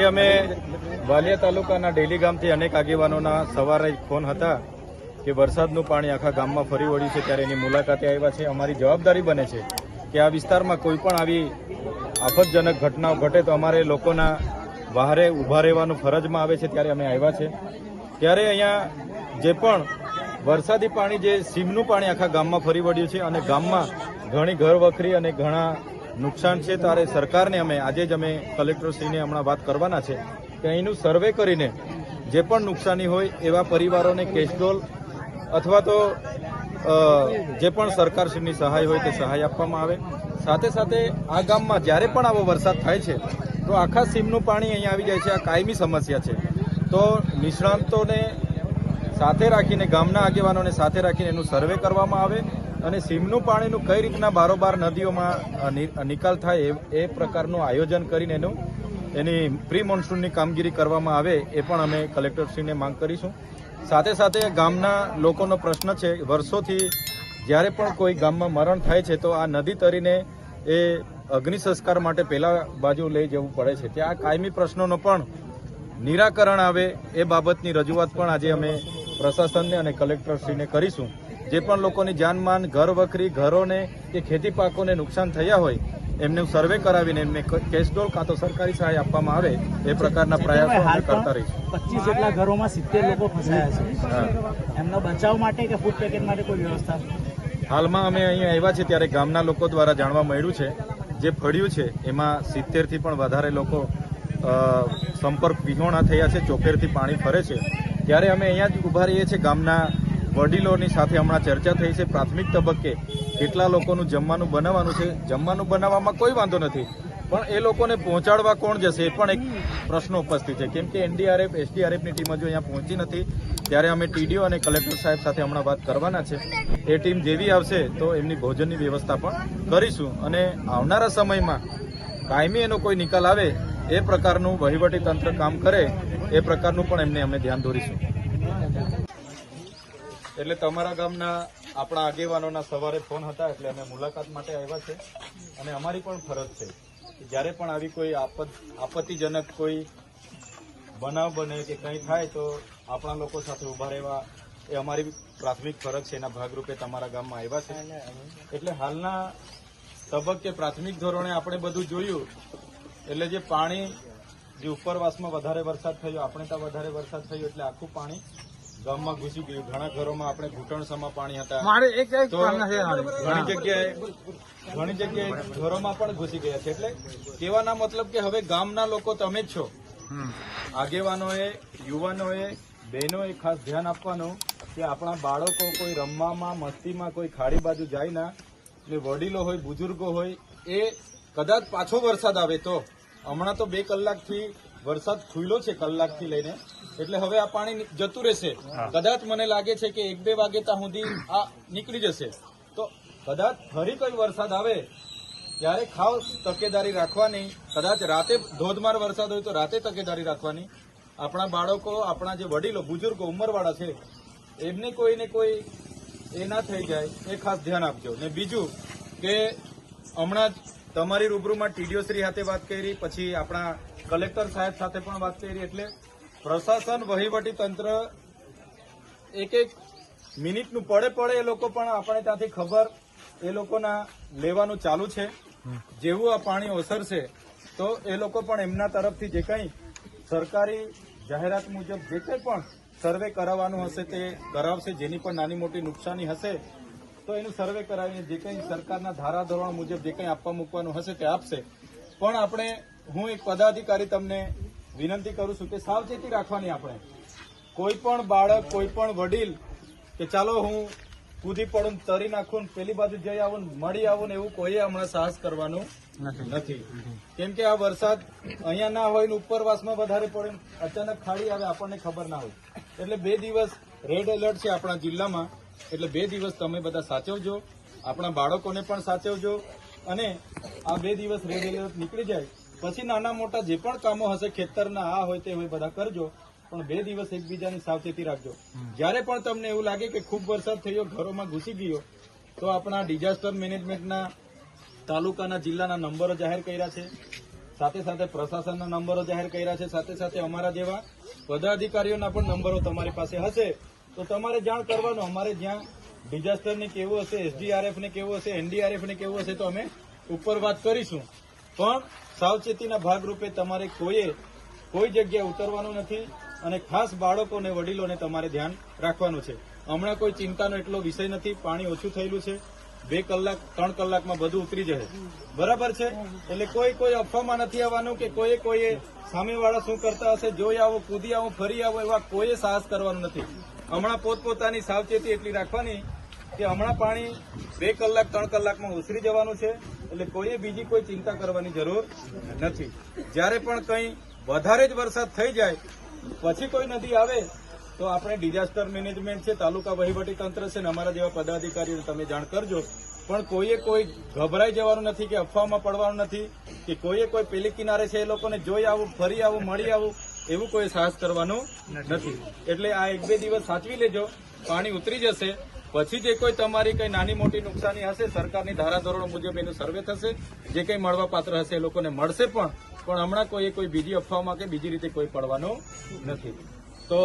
અમે વાલિયા તાલુકાના ડેલી ગામથી અનેક આગેવાનોના સવારે ફોન હતા કે વરસાદનું પાણી આખા ગામમાં ફરી વળ્યું છે ત્યારે એની મુલાકાતે આવ્યા છે. અમારી જવાબદારી બને છે કે આ વિસ્તારમાં કોઈ પણ આવી આફતજનક ઘટનાઓ ઘટે તો અમારે લોકોના બહારે ઊભા રહેવાનું ફરજમાં આવે છે ત્યારે અમે આવ્યા છે. ત્યારે અહીંયા જે પણ વરસાદી પાણી, જે સીમનું પાણી આખા ગામમાં ફરી વળ્યું છે અને ગામમાં ઘણી ઘર વખરી અને ઘણા નુકસાન છે ત્યારે સરકારને અમે, આજે જ અમે કલેક્ટરશ્રીને હમણાં વાત કરવાના છે કે અહીંનું સર્વે કરીને જે પણ નુકસાની હોય એવા પરિવારોને કેશડોલ અથવા તો જે પણ સરકારશ્રીની સહાય હોય તે સહાય આપવામાં આવે. સાથે સાથે આ ગામમાં જ્યારે પણ આવો વરસાદ થાય છે, તો આખા સીમનું પાણી અહીંયા આવી જાય છે, આ કાયમી સમસ્યા છે. તો નિષ્ણાંતોને સાથે રાખીને, ગામના આગેવાનોને સાથે રાખીને એનું સર્વે કરવામાં આવે. અને સીમનું પાણીનું કઈ રીતના બારોબાર નદીઓમાં નિકાલ થાય એ- પ્રકારનું આયોજન કરીને એનું, એની પ્રી મોન્સૂનની કામગીરી કરવામાં આવે એ પણ અમે કલેક્ટરશ્રીને માંગ કરીશું. સાથે સાથે ગામના લોકોનો પ્રશ્ન છે, વર્ષોથી જ્યારે પણ કોઈ ગામમાં મરણ થાય છે તો આ નદી તરીને એ અગ્નિ સંસ્કાર માટે પહેલા બાજુ લઈ જવું પડે છે. ત્યાં કાયમી પ્રશ્નોનો પણ નિરાકરણ આવે એ બાબતની રજૂઆત પણ આજે અમે પ્રશાસનને અને કલેક્ટરશ્રીને કરીશું. જે પણ લોકોની જાનમાન ઘર વખરી ઘરોને કે ખેતી પાકોને નુકસાન થયા હોય એમનું સર્વે કરાવીને એમને કેશડોલ કાં તો સરકારી સહાય આપવામાં આવે એ પ્રકારના પ્રયાસો કરતા રહીશું. પચીસ જેટલા ઘરોમાં સિત્તેર લોકો ફસાયા છે. એમનો બચાવ માટે કે ફૂડ પેકેટ માટે કોઈ વ્યવસ્થા? હાલમાં અમે અહીંયા આવ્યા છે ત્યારે ગામના લોકો દ્વારા જાણવા મળ્યું છે જે ફળ્યું છે એમાં સિત્તેરથી પણ વધારે લોકો સંપર્ક વિહોણા થયા છે ચોપેરથી પાણી ફરે છે. ત્યારે અમે અહીંયા જ ઊભા રહીએ છીએ ગામના વડીલોની સાથે હમણાં ચર્ચા થઈ છે. પ્રાથમિક તબક્કે કેટલા લોકોનું જમવાનું બનાવવાનું છે? જમવાનું બનાવવામાં કોઈ વાંધો નથી. પણ એ લોકોને પહોંચાડવા કોણ જશે? એ પણ એક પ્રશ્ન ઉપસ્થિત છે. કેમ કે એનડીઆરએફ, એસડીઆરએફની ટીમ હજુ અહીંયા પહોંચી નથી, ત્યારે અમે ટીડીઓ અને કલેક્ટર સાહેબ સાથે હમણાં વાત કરવાના છે. એ ટીમ જેવી આવશે તો એમની ભોજનની વ્યવસ્થા પણ કરીશું. અને આવનારા સમયમાં કાયમી એનો કોઈ નિકાલ આવે, એ પ્રકારનું વહીવટી તંત્ર કામ કરે, એ પ્રકારનું પણ એમને અમે ધ્યાન દોરીશું એટલે તમારા ગામના આપણા આગેવાનોના સવારે ફોન હતા એટલે અમે મુલાકાત માટે આવ્યા છે. અને અમારી પણ ફરજ છે જ્યારે પણ આવી કોઈ આપત આપત્તિજનક કોઈ બનાવ બને કે કંઈ થાય તો આપણા લોકો સાથે ઊભા રહેવા એ અમારી પ્રાથમિક ફરજ છે. એના ભાગરૂપે તમારા ગામમાં આવ્યા છે. એટલે હાલના તબક્કે પ્રાથમિક ધોરણે આપણે બધું જોયું. એટલે જે પાણી, જે ઉપરવાસમાં વધારે વરસાદ થયો, આપણે ત્યાં વધારે વરસાદ થયો એટલે આખું પાણી ગામમાં ઘૂસી ગયું. ઘણા ઘરોમાં આપણે ઘૂંટણસમાં પાણી હતા. મારે એક એક ઘણી જગ્યાએ ઘણી જગ્યાએ ઘરોમાં પણ ઘૂસી ગયા છે. એટલે કહેવાના મતલબ કે હવે ગામના લોકો તમે જ છો. આગેવાનોએ યુવાનોએ બહેનોએ ખાસ ધ્યાન આપવાનું કે આપણા બાળકો કોઈ રમવામાં મસ્તીમાં કોઈ ખાડી બાજુ જાય ના. એટલે વડીલો હોય બુજુર્ગો હોય એ કદાચ પાછો વરસાદ આવે તો. હમણાં તો બે કલાકથી વરસાદ ખુલ્લો છે કલાકથી લઈને. એટલે હવે આ પાણી જતું રહેશે. કદાચ મને લાગે છે કે એક બે વાગે ત્યાં સુધી આ નીકળી જશે. તો કદાચ ફરી કોઈ વરસાદ આવે ત્યારે ખાસ તકેદારી રાખવાની કદાચ રાતે ધોધમાર વરસાદ હોય તો રાતે તકેદારી રાખવાની. આપણા બાળકો આપણા જે વડીલો બુજુર્ગો ઉંમરવાળા છે એમને કોઈ ને કોઈ એ ના થઈ જાય એ ખાસ ધ્યાન આપજો. ને બીજું કે હમણાં જ તમારી રૂબરૂમાં ટીડીઓ શ્રી સાથે વાત કરી પછી આપણા કલેક્ટર સાહેબ સાથે પણ વાત કરી એટલે પ્રશાસન વહીવટી તંત્ર એક એક મિનિટનું પડે પડે એ લોકો પણ આપણે ત્યાંથી ખબર એ લોકોના લેવાનું ચાલુ છે. જેવું આ પાણી ઓસરશે તો એ લોકો પણ એમના તરફથી જે કંઈ સરકારી જાહેરાત મુજબ જે કંઈ પણ સર્વે કરાવવાનું હશે તે કરાવશે જેની પણ નાની મોટી નુકસાની હશે તો એનું સર્વે કરાવીને જે કંઈ સરકારના ધારાધોરણ મુજબ જે કંઈ આપવા મૂકવાનું હશે તે આપશે. પણ આપણે હું એક પદાધિકારી તમને વિનંતી કરું છું કે સાવચેતી રાખવાની આપણે. કોઈ પણ બાળક કોઈ પણ વડીલ કે ચાલો હું કૂદી પડું તરી નાખું ને પેલી બાજુ જઈ આવું ને મળી આવું ને એવું કોઈએ હમણાં સાહસ કરવાનું નથી. કેમ કે આ વરસાદ અહીંયા ના હોય ને ઉપરવાસમાં વધારે પડે અચાનક ખાડી આવે આપણને ખબર ના હોય. એટલે બે દિવસ રેડ એલર્ટ છે આપણા જિલ્લામાં. એટલે બે દિવસ તમે બધા સાચવજો આપણા બાળકોને પણ સાચવજો અને આ બે દિવસ રેડ એલર્ટ નીકળી જાય પછી નાના મોટા જે પણ કામો હશે ખેતરના આ હોય તે હોય બધા કરજો. પણ બે દિવસ એકબીજાની સાવચેતી રાખજો. જ્યારે પણ તમને એવું લાગે કે ખૂબ વરસાદ થયો ઘરોમાં ઘૂસી ગયો તો આપણા ડિઝાસ્ટર મેનેજમેન્ટના તાલુકાના જિલ્લાના નંબરો જાહેર કર્યા છે. સાથે સાથે પ્રશાસનના નંબરો જાહેર કર્યા છે. સાથે સાથે અમારા જેવા પદાધિકારીઓના પણ નંબરો તમારી પાસે હશે. તો તમારે જાણ કરવાનું અમારે જ્યાં ડિઝાસ્ટરને કેવું હશે એસડીઆરએફને કેવું હશે એનડીઆરએફને કેવું હશે તો અમે ઉપર વાત કરીશું. પણ સાવચેતીના ભાગરૂપે તમારે કોઈએ કોઈ જગ્યાએ ઉતરવાનું નથી અને ખાસ બાળકો અને વડીલોને તમારે ધ્યાન રાખવાનું છે. હમણાં કોઈ ચિંતાનો એટલો વિષય નથી, પાણી ઓછું થયેલું છે, બે કલાક, ત્રણ કલાકમાં બધું ઉતરી જશે બરાબર છે? એટલે કોઈ કોઈ અફવામાં નથી આવવાનું કે કોઈએ કોઈએ સામેવાળા શું કરતા હશે, જોઈ આવો, કૂદી આવો, ફરી આવો એવા કોઈએ સાહસ કરવાનું નથી. હમણાં પોતપોતાની સાવચેતી એટલી રાખવાની કે હમણાં પાણી બે કલાક, ત્રણ કલાકમાં ઉતરી જવાનું છે એટલે કોઈએ બીજી કોઈ ચિંતા કરવાની જરૂર નથી. જ્યારે પણ કંઈ વધારે જ વરસાદ થઈ જાય, પછી કોઈ નદી આવે, તો આપણે ડિઝાસ્ટર મેનેજમેન્ટ છે, તાલુકા વહીવટી તંત્ર છે ને અમારા જેવા પદાધિકારીઓ તમે જાણ કરજો. પણ કોઈએ કોઈ ગભરાઈ જવાનું નથી કે અફવામાં પડવાનું નથી કે કોઈએ કોઈ પેલી કિનારે છે એ લોકોને જોઈ આવું, ફરી આવું, મળી આવું, એવું કોઈ સાહસ કરવાનું નથી. એટલે આ એક બે દિવસ સાચવી લેજો, પાણી ઉતરી જશે પછી જે કોઈ તમારી કઈ નાની મોટી નુકસાની હશે, સરકારની ધારાધોરણો મુજબ એનું સર્વે થશે, જે કંઈ મળવા પાત્ર હશે એ લોકોને મળશે પણ પણ હમણાં કોઈ કોઈ બીજી અફવામાં કે બીજી રીતે કોઈ પડવાનો નથી. તો